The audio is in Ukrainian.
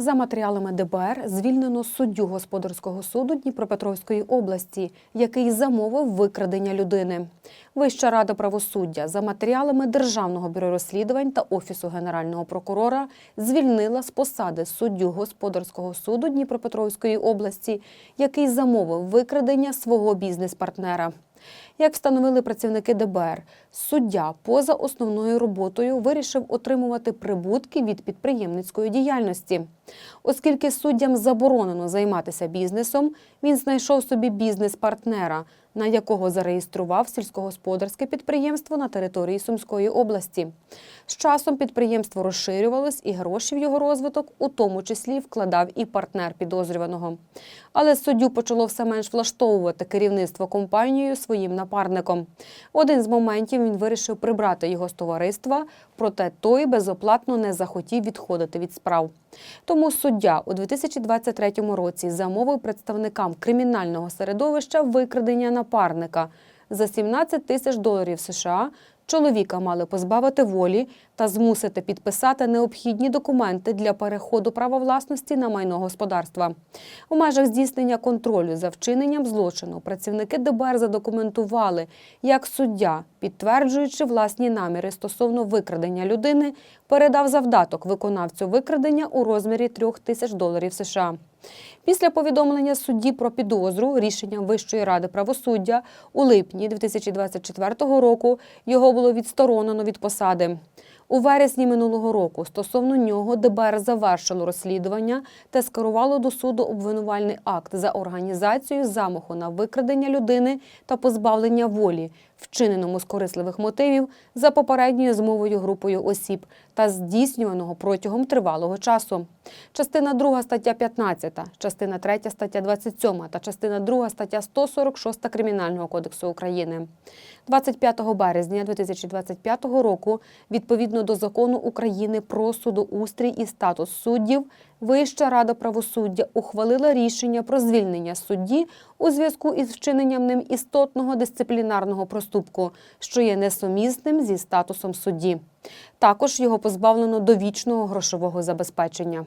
За матеріалами ДБР звільнено суддю господарського суду Дніпропетровської області, який замовив викрадення людини. Вища рада правосуддя за матеріалами Державного бюро розслідувань та Офісу Генерального прокурора звільнила з посади суддю господарського суду Дніпропетровської області, який замовив викрадення свого бізнес-партнера. Як встановили працівники ДБР, суддя поза основною роботою вирішив отримувати прибутки від підприємницької діяльності. Оскільки суддям заборонено займатися бізнесом, він знайшов собі бізнес-партнера, на якого зареєстрував сільськогосподарське підприємство на території Сумської області. З часом підприємство розширювалось і гроші в його розвиток, у тому числі вкладав і партнер підозрюваного. Але суддю почало все менш влаштовувати керівництво компанією своїм напарником. Один з моментів він вирішив прибрати його з товариства, проте той безоплатно не захотів відходити від справ. Тому суддя у 2023 році замовив представникам кримінального середовища викрадення напарника за 17 тисяч доларів США. Чоловіка мали позбавити волі та змусити підписати необхідні документи для переходу права власності на майно господарства. У межах здійснення контролю за вчиненням злочину працівники ДБР задокументували, як суддя, підтверджуючи власні наміри стосовно викрадення людини, передав завдаток виконавцю викрадення у розмірі 3 тисяч доларів США. Після повідомлення судді про підозру рішенням Вищої ради правосуддя у липні 2024 року його було відсторонено від посади. У вересні минулого року стосовно нього ДБР завершило розслідування та скерувало до суду обвинувальний акт за організацію замаху на викрадення людини та позбавлення волі, вчиненому з корисливих мотивів за попередньою змовою групою осіб та здійснюваного протягом тривалого часу. Частина 2 стаття 15, частина 3 стаття 27 та частина 2 стаття 146 Кримінального кодексу України. 25 березня 2025 року, відповідно до закону України про судоустрій і статус суддів, Вища рада правосуддя ухвалила рішення про звільнення судді у зв'язку із вчиненням ним істотного дисциплінарного проступку, що є несумісним зі статусом судді. Також його позбавлено довічного грошового забезпечення.